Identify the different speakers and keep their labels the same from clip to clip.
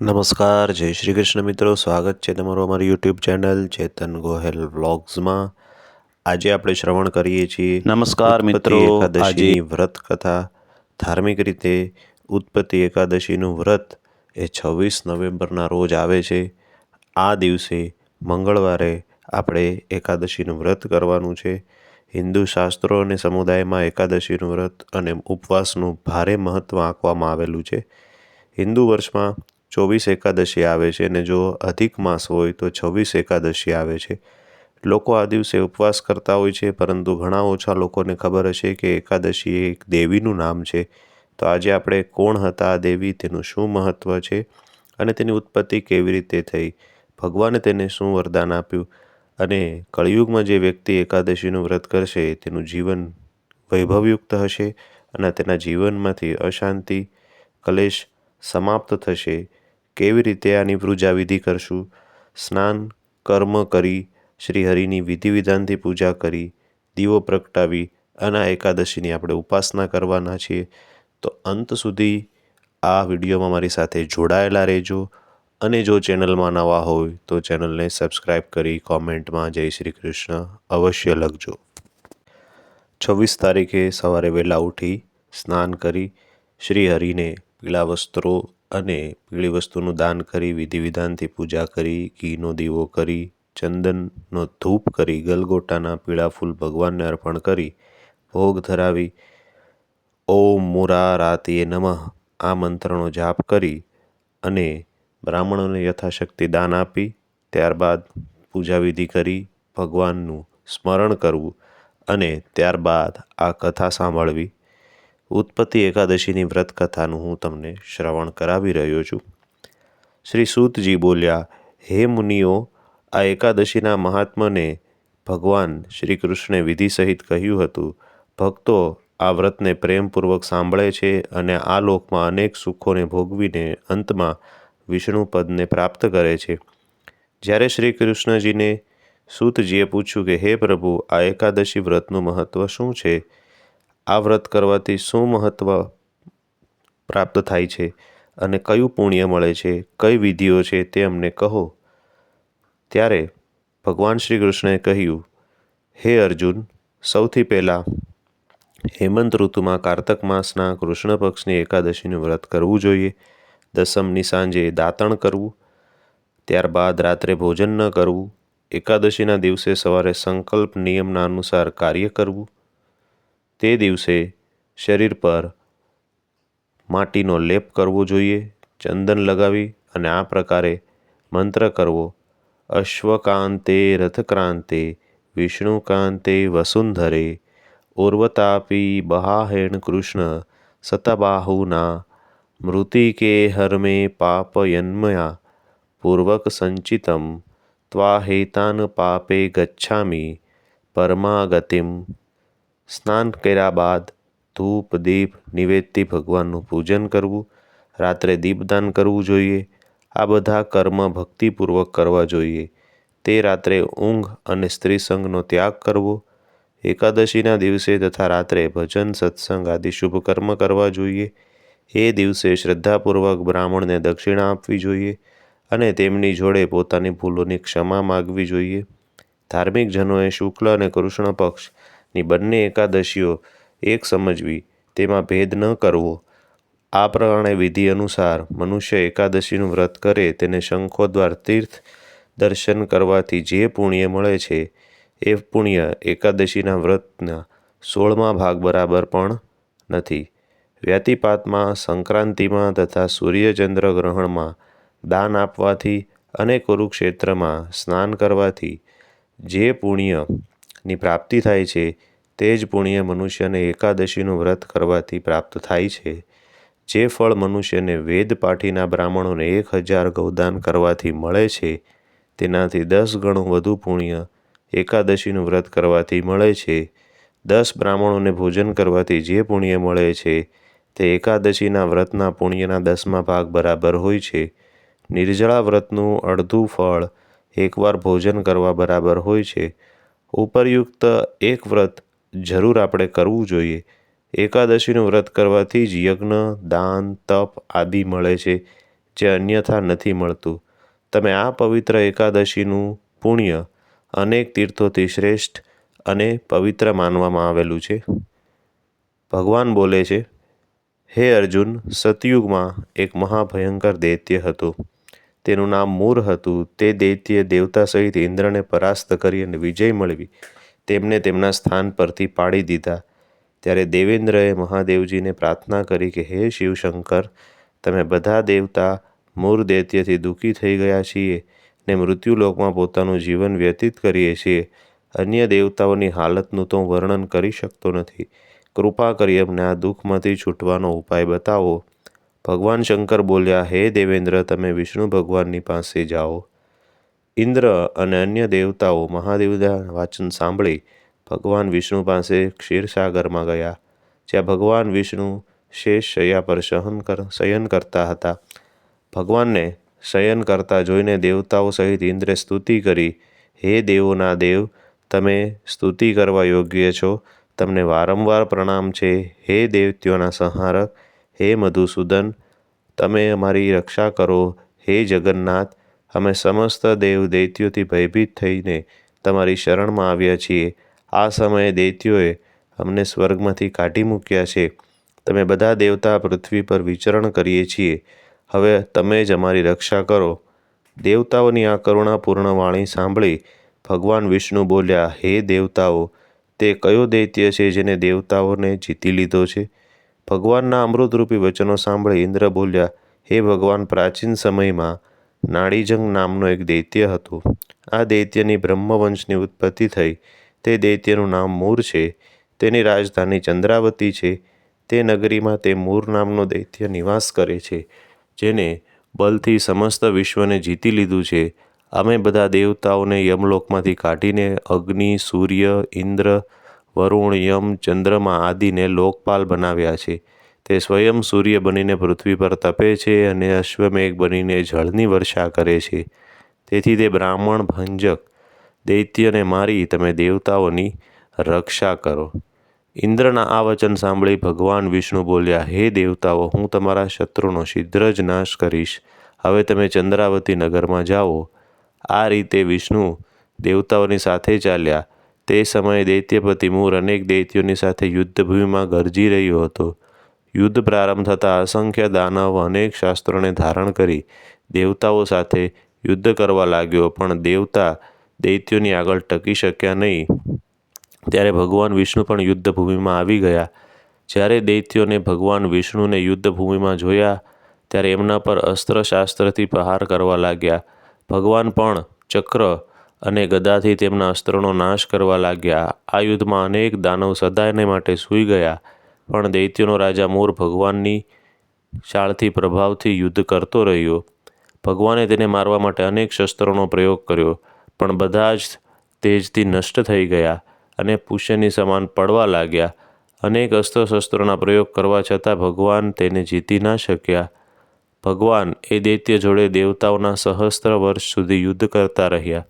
Speaker 1: નમસ્કાર જય શ્રી કૃષ્ણ મિત્રો. સ્વાગત છે તમારું અમારી યુટ્યુબ ચેનલ ચેતન ગોહેલ વ્લોગ્સમાં આજે આપણે શ્રવણ કરીએ છીએ
Speaker 2: નમસ્કાર મિત્રો.
Speaker 1: આજે વ્રત કથા. ધાર્મિક રીતે ઉત્પત્તિ એકાદશીનું વ્રત એ છવ્વીસ નવેમ્બરના રોજ આવે છે. આ દિવસે મંગળવારે આપણે એકાદશીનું વ્રત કરવાનું છે. હિન્દુ શાસ્ત્રો અને સમુદાયમાં એકાદશીનું વ્રત અને ઉપવાસનું ભારે મહત્ત્વ આંકવામાં આવેલું છે. હિન્દુ વર્ષમાં ચોવીસ એકાદશી આવે છે અને જો અધિક માસ હોય તો છવ્વીસ એકાદશી આવે છે. લોકો આ દિવસે ઉપવાસ કરતા હોય છે, પરંતુ ઘણા ઓછા લોકોને ખબર હશે કે એકાદશી એ એક દેવીનું નામ છે. તો આજે આપણે કોણ હતા આ દેવી, તેનું શું મહત્ત્વ છે અને તેની ઉત્પત્તિ કેવી રીતે થઈ? ભગવાને તેને શું વરદાન આપ્યું? અને કળિયુગમાં જે વ્યક્તિ એકાદશીનું વ્રત કરશે, તેનું જીવન વૈભવયુક્ત હશે અને તેના જીવનમાંથી અશાંતિ, કલેશ સમાપ્ત થશે. કેવી રીતે આની પૂજાવિધિ કરશું? સ્નાન, કર્મ કરી શ્રી હરિની વિધિ વિધાનથી પૂજા કરી, દીવો પ્રગટાવી, અને એકાદશીની આપણે ઉપાસના કરવાના છીએ. તો અંત સુધી આ વિડીયોમાં મારી સાથે જોડાયેલા રહેજો. અને જો ચેનલમાં નવા હોય, તો ચેનલને સબસ્ક્રાઈબ કરી કોમેન્ટમાં જય શ્રી કૃષ્ણ અવશ્ય લખજો. છવ્વીસ તારીખે સવારે વહેલા ઉઠી સ્નાન કરી શ્રી હરિને પીળા વસ્ત્રો અને પીળી વસ્તુનું દાન કરી વિધિ વિધાનથી પૂજા કરી, ઘીનો દીવો કરી, ચંદનનો ધૂપ કરી, ગલગોટાના પીળા ફૂલ ભગવાનને અર્પણ કરી, ભોગ ધરાવી, ઓમ મુરા રાતીએ નમઃ, આ મંત્રનો જાપ કરી અને બ્રાહ્મણોને યથાશક્તિ દાન આપી, ત્યારબાદ પૂજા વિધિ કરી, ભગવાનનું સ્મરણ કરવું અને ત્યારબાદ આ કથા સાંભળવી. ઉત્પત્તિ એકાદશીની વ્રત કથાનું હું તમને શ્રવણ કરાવી રહ્યો છું. શ્રી સૂતજી બોલ્યા, હે મુનિઓ, આ એકાદશીના મહાત્મને ભગવાન શ્રી કૃષ્ણે વિધિ સહિત કહ્યું હતું. ભક્તો આ વ્રતને પ્રેમપૂર્વક સાંભળે છે અને આ લોકમાં અનેક સુખોને ભોગવીને અંતમાં વિષ્ણુ પદને પ્રાપ્ત કરે છે. જ્યારે શ્રી કૃષ્ણજીને સૂતજીએ પૂછ્યું કે, હે પ્રભુ, આ એકાદશી વ્રતનું મહત્ત્વ શું છે? આ વ્રત કરવાથી શું મહત્ત્વ પ્રાપ્ત થાય છે અને કયું પુણ્ય મળે છે, કઈ વિધિઓ છે તે અમને કહો. ત્યારે ભગવાન શ્રી કૃષ્ણએ કહ્યું, હે અર્જુન, સૌથી પહેલાં હેમંત ઋતુમાં કારતક માસના કૃષ્ણ પક્ષની એકાદશીનું વ્રત કરવું જોઈએ. દસમની સાંજે દાંતણ કરવું. ત્યારબાદ રાત્રે ભોજન ન કરવું. એકાદશીના દિવસે સવારે સંકલ્પ નિયમના અનુસાર કાર્ય કરવું. તે દિવસે શરીર પર માટીનો લેપ કરવો જોઈએ, ચંદન લગાવી અને આ પ્રકારે મંત્ર કરવો. અશ્વકાંતે રથક્રાંતે, વિષ્ણુકાંતે વસુંધરે, ઉર્વતાપી બહાહેણ કૃષ્ણ સતબાહુના, મૃતિકે હર્મે પાપયન્મયા, પૂર્વક સંચિતમ, ત્વાહેતાન પાપે ગચ્છામી, પરમાગતિમ સ્નાન કર્યા બાદ ધૂપ, દીપ, નિવેદથી ભગવાનનું પૂજન કરવું, રાત્રે દીપદાન કરવું જોઈએ. આ બધા કર્મ ભક્તિપૂર્વક કરવા જોઈએ. તે રાત્રે ઊંઘ અને સ્ત્રી સંઘનો ત્યાગ કરવો. એકાદશીના દિવસે તથા રાત્રે ભજન, સત્સંગ આદિ શુભ કર્મ કરવા જોઈએ. એ દિવસે શ્રદ્ધાપૂર્વક બ્રાહ્મણને દક્ષિણા આપવી જોઈએ અને તેમની જોડે પોતાની ભૂલોની ક્ષમા માગવી જોઈએ. ધાર્મિક જનોએ શુક્લ અને કૃષ્ણ પક્ષની બંને એકાદશીઓ એક સમજવી, તેમાં ભેદ ન કરવો. આ પ્રમાણે વિધિ અનુસાર મનુષ્ય એકાદશીનું વ્રત કરે, તેને શંખોદ્વાર તીર્થ દર્શન કરવાથી જે પુણ્ય મળે છે, એ પુણ્ય એકાદશીના વ્રતના સોળમા ભાગ બરાબર પણ નથી. વ્યતિપાતમાં સંક્રાંતિમાં તથા સૂર્યચંદ્ર ગ્રહણમાં દાન આપવાથી અને કુરુક્ષેત્રમાં સ્નાન કરવાથી જે પુણ્યની પ્રાપ્તિ થાય છે તે જ પુણ્ય મનુષ્યને એકાદશીનું વ્રત કરવાથી પ્રાપ્ત થાય છે. જે ફળ મનુષ્યને વેદ પાઠીના બ્રાહ્મણોને એક હજાર ગૌદાન કરવાથી મળે છે, તેનાથી દસ ગણું વધુ પુણ્ય એકાદશીનું વ્રત કરવાથી મળે છે. દસ બ્રાહ્મણોને ભોજન કરવાથી જે પુણ્ય મળે છે, તે એકાદશીના વ્રતના પુણ્યના દસમા ભાગ બરાબર હોય છે. નિર્જળા વ્રતનું અડધું ફળ એકવાર ભોજન કરવા બરાબર હોય છે. ઉપરયુક્ત એક વ્રત જરૂર આપણે કરવું જોઈએ. એકાદશીનું વ્રત કરવાથી જ યજ્ઞ, દાન, તપ આદિ મળે છે, જે અન્યથા નથી મળતું. તમે આ પવિત્ર એકાદશીનું પુણ્ય અનેક તીર્થોથી શ્રેષ્ઠ અને પવિત્ર માનવામાં આવેલું છે. ભગવાન બોલે છે, હે અર્જુન, સતયુગમાં એક મહાભયંકર દૈત્ય હતું. તેનું નામ મૂર હતું. તે દૈત્ય દેવતા સહિત ઇન્દ્રને પરાસ્ત કરી અને વિજય મેળવી. તેમને તેમના સ્થાન પરથી પાડી દીધા. ત્યારે દેવેન્દ્રએ મહાદેવજીને પ્રાર્થના કરી કે, હે શિવશંકર, તમે બધા દેવતા મૂર દૈત્યથી દુઃખી થઈ ગયા છીએ ને મૃત્યુલોકમાં પોતાનું જીવન વ્યતીત કરીએ છીએ. અન્ય દેવતાઓની હાલતનું તો વર્ણન કરી શકતો નથી. કૃપા કરી અમને આ દુઃખમાંથી છૂટવાનો ઉપાય બતાવો. ભગવાન શંકર બોલ્યા, હે દેવેન્દ્ર, તમે વિષ્ણુ ભગવાનની પાસે જાઓ. ઇન્દ્ર અને અન્ય દેવતાઓ મહાદેવના વાચન સાંભળી ભગવાન વિષ્ણુ પાસે ક્ષીરસાગરમાં ગયા, જ્યાં ભગવાન વિષ્ણુ શેષ શૈયા પર સહન કર, શયન કરતા હતા. ભગવાનને શયન કરતા જોઈને દેવતાઓ સહિત ઇન્દ્રે સ્તુતિ કરી, હે દેવોના દેવ, તમે સ્તુતિ કરવા યોગ્ય છો. તમને વારંવાર પ્રણામ છે. હે દેવત્યોના સંહારક, હે મધુસૂદન, તમે અમારી રક્ષા કરો. હે જગન્નાથ અમે સમસ્ત દેવ દૈત્યોથી ભયભીત થઈને તમારી શરણમાં આવ્યા છીએ. આ સમયે દૈત્યોએ અમને સ્વર્ગમાંથી કાઢી મૂક્યા છે. તમે બધા દેવતા પૃથ્વી પર વિચરણ કરીએ છીએ. હવે તમે જ અમારી રક્ષા કરો. દેવતાઓની આ કરુણાપૂર્ણ વાણી સાંભળી ભગવાન વિષ્ણુ બોલ્યા, હે દેવતાઓ, તે કયો દૈત્ય છે જેને દેવતાઓને જીતી લીધો છે? ભગવાનના અમૃતરૂપી વચનો સાંભળી ઇન્દ્ર બોલ્યા, હે ભગવાન પ્રાચીન સમયમાં નાડીજંગ નામનો એક દૈત્ય હતો. આ દૈત્યની બ્રહ્મવંશની ઉત્પત્તિ થઈ. તે દૈત્યનું નામ મૂર છે. તેની રાજધાની ચંદ્રાવતી છે. તે નગરીમાં તે મૂર નામનો દૈત્ય નિવાસ કરે છે, જેને બલથી સમસ્ત વિશ્વને જીતી લીધું છે. અમે બધા દેવતાઓને યમલોકમાંથી કાઢીને અગ્નિ, સૂર્ય, ઇન્દ્ર, વરુણ, યમ, ચંદ્રમા આદિને લોકપાલ બનાવ્યા છે. તે સ્વયં સૂર્ય બનીને પૃથ્વી પર તપે છે અને અશ્વમેઘ બનીને જળની વર્ષા કરે છે. તેથી તે બ્રાહ્મણ ભંજક, દૈત્યને મારી તમે દેવતાઓની રક્ષા કરો. ઇન્દ્રના આ વચન સાંભળી ભગવાન વિષ્ણુ બોલ્યા, હે દેવતાઓ, હું તમારા શત્રુનો શીઘ્ર જ નાશ કરીશ. હવે તમે ચંદ્રાવતી નગરમાં જાઓ. આ રીતે વિષ્ણુ દેવતાઓની સાથે ચાલ્યા. તે સમયે દૈત્યપતિ મૂર અનેક દૈત્યોની સાથે યુદ્ધભૂમિમાં ગરજી રહ્યો હતો. યુદ્ધ પ્રારંભ થતાં અસંખ્ય દાનવ અનેક શાસ્ત્રોને ધારણ કરી દેવતાઓ સાથે યુદ્ધ કરવા લાગ્યો, પણ દેવતા દૈત્યોની આગળ ટકી શક્યા નહીં. ત્યારે ભગવાન વિષ્ણુ પણ યુદ્ધભૂમિમાં આવી ગયા. જ્યારે દૈત્યોને ભગવાન વિષ્ણુને યુદ્ધભૂમિમાં જોયા, ત્યારે એમના પર અસ્ત્રશાસ્ત્રથી પ્રહાર કરવા લાગ્યા. ભગવાન પણ ચક્ર અને ગદાથી તેમના અસ્ત્રોનો નાશ કરવા લાગ્યા. આ યુદ્ધમાં અનેક દાનવ સદાયને માટે સૂઈ ગયા. પણ દૈત્યોનો રાજા મૂર ભગવાનની શાળથી પ્રભાવથી યુદ્ધ કરતો રહ્યો. ભગવાને તેને મારવા માટે અનેક શસ્ત્રોનો પ્રયોગ કર્યો, પણ બધા જ તેજથી નષ્ટ થઈ ગયા અને પુષ્યની સમાન પડવા લાગ્યા. અનેક અસ્ત્ર શસ્ત્રોના પ્રયોગ કરવા છતાં ભગવાન તેને જીતી ના શક્યા. ભગવાન એ દૈત્ય જોડે દેવતાઓના સહસ્ત્ર વર્ષ સુધી યુદ્ધ કરતા રહ્યા.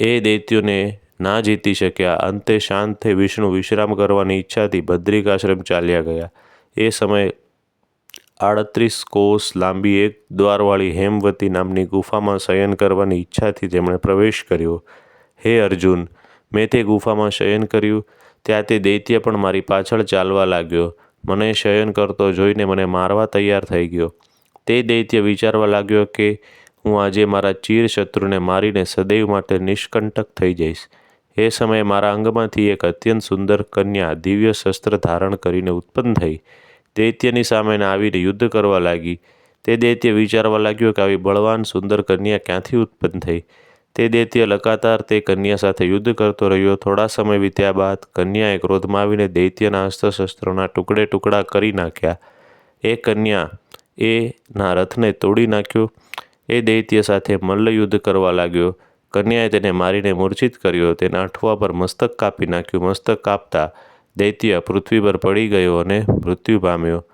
Speaker 1: એ દૈત્યોને ના જીતી શક્યા. અંતે શાંત થઈ વિષ્ણુ વિશ્રામ કરવાની ઈચ્છાથી બદ્રિકાશ્રમ ચાલ્યા ગયા. એ સમયે આડત્રીસ કોષ લાંબી એક દ્વારવાળી હેમવતી નામની ગુફામાં શયન કરવાની ઈચ્છાથી તેમણે પ્રવેશ કર્યો. હે અર્જુન, મેં તે ગુફામાં શયન કર્યું. ત્યાં તે દૈત્ય પણ મારી પાછળ ચાલવા લાગ્યો. મને શયન કરતો જોઈને મને મારવા તૈયાર થઈ ગયો. તે દૈત્ય વિચારવા લાગ્યો કે હું આજે મારા ચીર શત્રુને મારીને સદૈવ માટે નિષ્કંટક થઈ જઈશ. એ સમયે મારા અંગમાંથી એક અત્યંત સુંદર કન્યા દિવ્ય શસ્ત્ર ધારણ કરીને ઉત્પન્ન થઈ. દૈત્યની સામે આવીને યુદ્ધ કરવા લાગી. તે દૈત્ય વિચારવા લાગ્યો કે આવી બળવાન સુંદર કન્યા ક્યાંથી ઉત્પન્ન થઈ? તે દૈત્ય લગાતાર તે કન્યા સાથે યુદ્ધ કરતો રહ્યો. થોડા સમય વીત્યા બાદ કન્યાએ ક્રોધમાં આવીને દૈત્યના અસ્ત્રશસ્ત્રોના ટુકડે ટુકડા કરી નાખ્યા. એ કન્યા એના રથને તોડી નાખ્યો. એ દૈત્ય સાથે મલ્લયુદ્ધ કરવા લાગ્યો. કન્યાએ તેને મારીને મૂર્છિત કર્યો. તેના અઠવા પર મસ્તક કાપી નાખ્યું. મસ્તક કાપતા દૈત્ય પૃથ્વી પર પડી ગયો અને મૃત્યુ પામ્યો.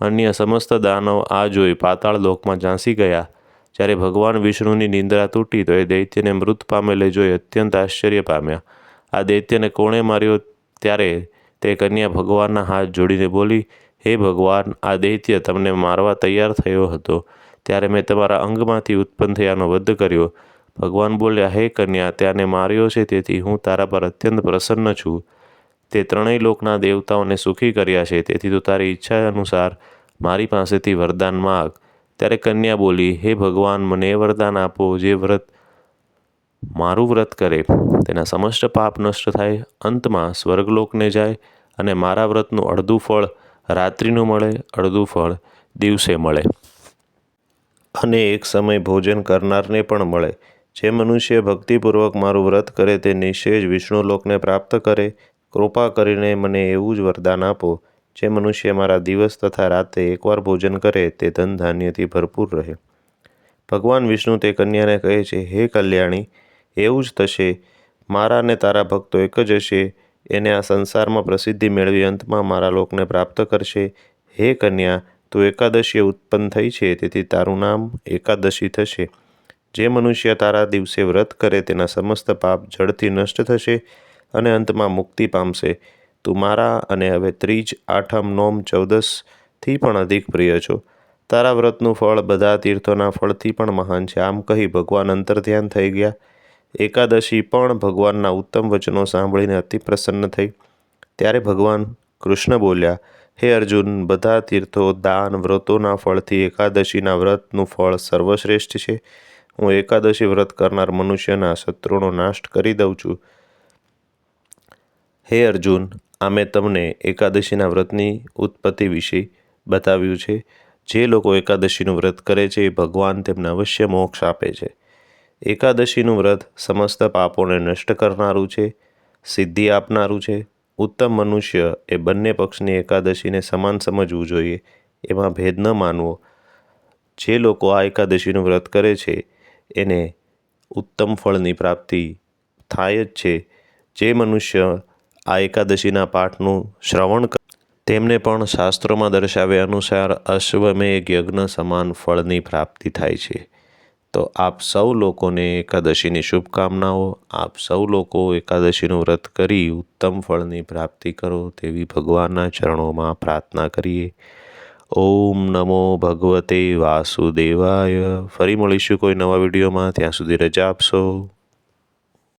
Speaker 1: અન્ય સમસ્ત દાનવ આ જોઈ પાતાળ લોકમાં ઝાંસી ગયા. જ્યારે ભગવાન વિષ્ણુની નિંદ્રા તૂટી તો એ દૈત્યને મૃત પામેલે જોઈ અત્યંત આશ્ચર્ય પામ્યા. આ દૈત્યને કોણે માર્યો? ત્યારે તે કન્યા ભગવાનના હાથ જોડીને બોલી, હે ભગવાન, આ દૈત્ય તમને મારવા તૈયાર થયો હતો. ત્યારે મેં તમારા અંગમાંથી ઉત્પન્ન થયાનો વધ કર્યો. ભગવાન બોલ્યા, હે કન્યા, ત્યાંને માર્યો છે, તેથી હું તારા પર અત્યંત પ્રસન્ન છું. તે ત્રણેય લોકના દેવતાઓને સુખી કર્યા છે, તેથી તું તારી ઈચ્છા અનુસાર મારી પાસેથી વરદાન માગ. ત્યારે કન્યા બોલી, હે ભગવાન, મને વરદાન આપો, જે વ્રત મારું વ્રત કરે, તેના સમસ્ત પાપ નષ્ટ થાય, અંતમાં સ્વર્ગલોકને જાય અને મારા વ્રતનું અડધું ફળ રાત્રિનું મળે, અડધું ફળ દિવસે મળે. અને એક સમય ભોજન કરનારને પણ મળે. જે મનુષ્ય ભક્તિપૂર્વક મારું વ્રત કરે તે નિશ્ચય જ વિષ્ણુલોકને પ્રાપ્ત કરે, કૃપા કરીને મને એવું જ વરદાન આપો, જે મનુષ્ય મારા દિવસ તથા રાતે એકવાર ભોજન કરે તે ધન ધાન્યથી ભરપૂર રહે. ભગવાન વિષ્ણુ તે કન્યાને કહે છે, હે કલ્યાણી, એવું જ થશે. મારા ને તારા ભક્તો એક જ હશે. એને આ સંસારમાં પ્રસિદ્ધિ મેળવી અંતમાં મારા લોકને પ્રાપ્ત કરશે. હે કન્યા, તું એકાદશીએ ઉત્પન્ન થઈ છે, તેથી તારું નામ એકાદશી થશે. જે મનુષ્ય તારા દિવસે વ્રત કરે તેના સમસ્ત પાપ જડથી નષ્ટ થશે અને અંતમાં મુક્તિ પામશે. તું મારા અને હવે ત્રીજ, આઠમ, નોમ ચૌદસથી પણ અધિક પ્રિય છો. તારા વ્રતનું ફળ બધા તીર્થોના ફળથી પણ મહાન છે. આમ કહી ભગવાન અંતર્ધ્યાન થઈ ગયા. એકાદશી પણ ભગવાનના ઉત્તમ વચનો સાંભળીને અતિ પ્રસન્ન થઈ. ત્યારે ભગવાન કૃષ્ણ બોલ્યા, હે અર્જુન, બધા તીર્થો, દાન, વ્રતોના ફળથી એકાદશીના વ્રતનું ફળ સર્વશ્રેષ્ઠ છે. હું એકાદશી વ્રત કરનાર મનુષ્યના શત્રુનો નાશ કરી દઉં છું. હે અર્જુન, આ મેં તમને એકાદશીના વ્રતની ઉત્પત્તિ વિશે બતાવ્યું છે. જે લોકો એકાદશીનું વ્રત કરે છે એ ભગવાન તેમને અવશ્ય મોક્ષ આપે છે. એકાદશીનું વ્રત સમસ્ત પાપોને નષ્ટ કરનારું છે, સિદ્ધિ આપનારું છે. ઉત્તમ મનુષ્ય એ બંને પક્ષની એકાદશીને સમાન સમજવું જોઈએ, એમાં ભેદ ન માનવો. જે લોકો આ એકાદશીનું વ્રત કરે છે એને ઉત્તમ ફળની પ્રાપ્તિ થાય જ છે. જે મનુષ્ય આ એકાદશીના પાઠનું શ્રવણ તેમને પણ શાસ્ત્રોમાં દર્શાવ્યા અનુસાર અશ્વમેઘ યજ્ઞ સમાન ફળની પ્રાપ્તિ થાય છે. તો આપ સૌ લોકોને એકાદશીની શુભકામનાઓ, આપ સૌ લોકો એકાદશીનું વ્રત કરી ઉત્તમ ફળની પ્રાપ્તિ કરો તેવી ભગવાનના ચરણોમાં પ્રાર્થના કરીએ. ઓમ નમો ભગવતે વાસુદેવાય. ફરી મળીશું કોઈ નવા વિડીયોમાં. ત્યાં સુધી રજા આપશો.